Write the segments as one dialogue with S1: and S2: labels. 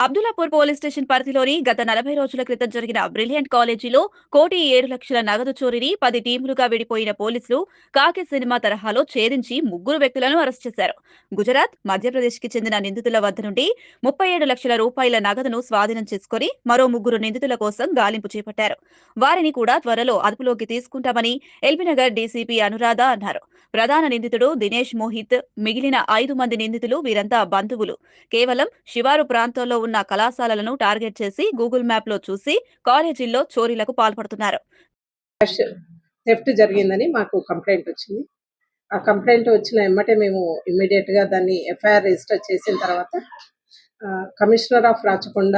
S1: Abdullapur police station పరిధిలోని గత నలభై రోజుల క్రితం జరిగిన బ్రిలియంట్ కాలేజీలో కోటి ఏడు లక్షల నగదు చోరీని పది టీములుగా విడిపోయిన పోలీసులు కాకి సినిమా తరహాలో ఛేదించి ముగ్గురు వ్యక్తులను అరెస్ట్ చేశారు. గుజరాత్ మధ్యప్రదేశ్కి చెందిన నిందితుల వద్ద నుండి ముప్పై ఏడు లక్షల రూపాయల నగదును స్వాధీనం చేసుకుని మరో ముగ్గురు నిందితుల కోసం గాలింపు చేపట్టారు. వారిని కూడా త్వరలో అదుపులోకి తీసుకుంటామని ఎల్బీనగర్ డీసీపీ అనురాధ అన్నారు. ప్రధాన నిందితుడు దినేష్ మోహిత్ మిగిలిన ఐదు మంది నిందితులు వీరంతా బంధువులు. కేవలం శివారు ప్రాంతంలో ఉన్న కళాశాలలను టార్గెట్ చేసి గూగుల్ మ్యాప్లో చూసి కాలేజీల్లో చోరీలకు పాల్పడుతున్నారు.
S2: థెఫ్ట్ జరిగిందని మాకు కంప్లైంట్ వచ్చింది. ఆ కంప్లైంట్ వచ్చిన ఎమ్మటే మేము ఇమ్మీడియట్గా దాన్ని ఎఫ్ఐఆర్ రిజిస్టర్ చేసిన తర్వాత commissioner of Rachakonda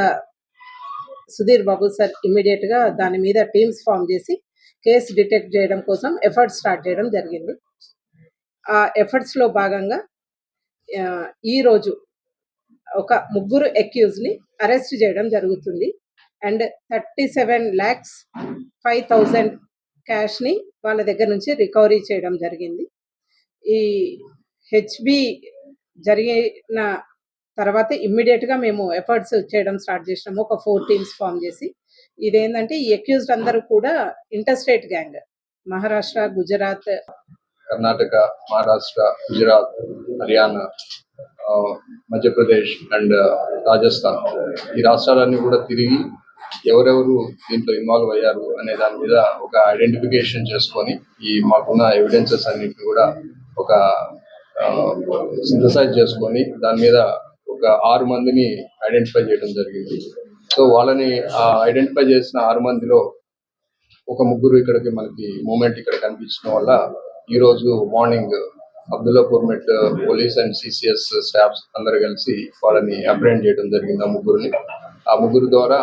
S2: Sudheer Babu sir ఇమ్మీడియట్గా దాని మీద టీమ్స్ ఫామ్ చేసి కేసు డిటెక్ట్ చేయడం కోసం ఎఫర్ట్స్ స్టార్ట్ చేయడం జరిగింది. ఆ ఎఫర్ట్స్లో భాగంగా ఈరోజు ఈ రోజు ఒక ముగ్గురు అక్యూజ్ని అరెస్ట్ చేయడం జరుగుతుంది. And thirty seven lakhs five thousand క్యాష్ని వాళ్ళ దగ్గర నుంచి రికవరీ చేయడం జరిగింది. ఈ హెచ్బి జరిగిన తర్వాత ఇమ్మీడియట్గా మేము ఎఫర్ట్స్ చేయడం స్టార్ట్ చేసినాము. ఒక ఫోర్ టీమ్స్ ఫామ్ చేసి. ఇదేంటంటే ఈ అక్యూజ్డ్ అందరూ కూడా interstate gang Maharashtra Gujarat
S3: Karnataka Maharashtra Gujarat Haryana Madhya Pradesh and Rajasthan. ఈ రాష్ట్రాలన్నీ కూడా తిరిగి ఎవరెవరు దీంట్లో ఇన్వాల్వ్ అయ్యారు అనే దాని మీద ఒక ఐడెంటిఫికేషన్ చేసుకొని ఈ మాకున్న ఎవిడెన్సెస్ అన్నింటిని కూడా ఒక సింథసైజ్ చేసుకొని దాని మీద ఒక ఆరు మందిని ఐడెంటిఫై చేయడం జరిగింది. సో వాళ్ళని ఐడెంటిఫై చేసిన ఆరు మందిలో ఒక ముగ్గురు ఇక్కడికి మనకి మూమెంట్ ఇక్కడ కనిపించడం వల్ల ఈ రోజు morning Abdullapurmet police and CCS staffs అందరు కలిసి వాళ్ళని అప్రెండ్ చేయడం జరిగింది ఆ ముగ్గురిని. ఆ ముగ్గురు ద్వారా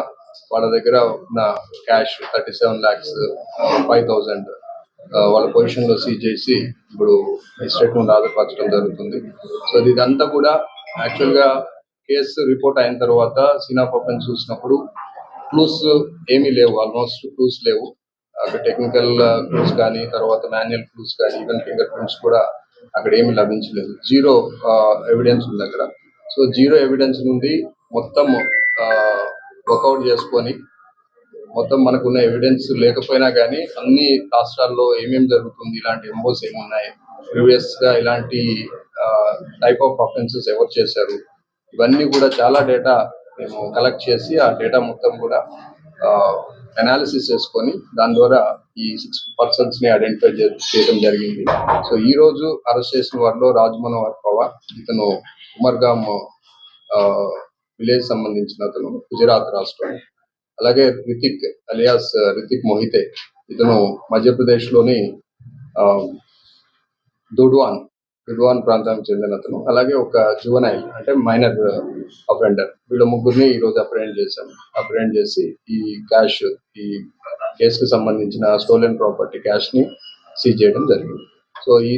S3: వాళ్ళ దగ్గర ఉన్న cash thirty seven lakhs five thousand వాళ్ళ పొజిషన్లో సీజ్ చేసి ఇప్పుడు స్టేట్మెంట్ హాజరుపరచడం జరుగుతుంది. సో ఇదంతా కూడా యాక్చువల్గా కేసు రిపోర్ట్ అయిన తర్వాత సీనా పప్పని చూసినప్పుడు క్లూస్ ఏమీ లేవు ఆల్మోస్ట్ క్లూస్ లేవు. అక్కడ టెక్నికల్ క్లూస్ కానీ తర్వాత మాన్యువల్ క్లూస్ కానీ ఈవెన్ ఫింగర్ ప్రింట్స్ కూడా అక్కడ ఏమి లభించలేదు. జీరో ఎవిడెన్స్ ఉంది అక్కడ. సో జీరో ఎవిడెన్స్ నుండి మొత్తం వర్కౌట్ చేసుకొని మొత్తం మనకున్న ఎవిడెన్స్ లేకపోయినా కానీ అన్ని రాష్ట్రాల్లో ఏమేమి జరుగుతుంది ఇలాంటి ఎంబోస్ ఏమున్నాయి? ప్రీవియస్గా ఇలాంటి టైప్ ఆఫ్ అఫెన్సెస్ ఎవరు చేశారు? ఇవన్నీ కూడా చాలా డేటా మేము కలెక్ట్ చేసి ఆ డేటా మొత్తం కూడా అనాలిసిస్ చేసుకొని దాని ద్వారా ఈ సిక్స్ పర్సన్స్ని ఐడెంటిఫై చేయడం జరిగింది. సో ఈ రోజు అరెస్ట్ చేసిన వారిలో రాజమనోహర్ పవార్ ఇతను ఉమర్గామ్ విలేజ్ సంబంధించిన అతను గుజరాత్ రాష్ట్రం. అలాగే రితిక్ అలియాస్ రితిక్ మోహితే ఇతను మధ్యప్రదేశ్లోని ఆ, దుడ్వాన్ దుడ్వాన్ ప్రాంతానికి చెందిన అతను. అలాగే ఒక జువనైల్ అంటే మైనర్ uh, అఫెండర్ వీళ్ళ ముగ్గురిని ఈ రోజు అప్రెండ్ చేశాం. అప్రెండ్ చేసి ఈ క్యాష్ ఈ కేసుకు సంబంధించిన స్టోలెన్ ప్రాపర్టీ క్యాష్ని సీజ్ చేయడం జరిగింది. సో ఈ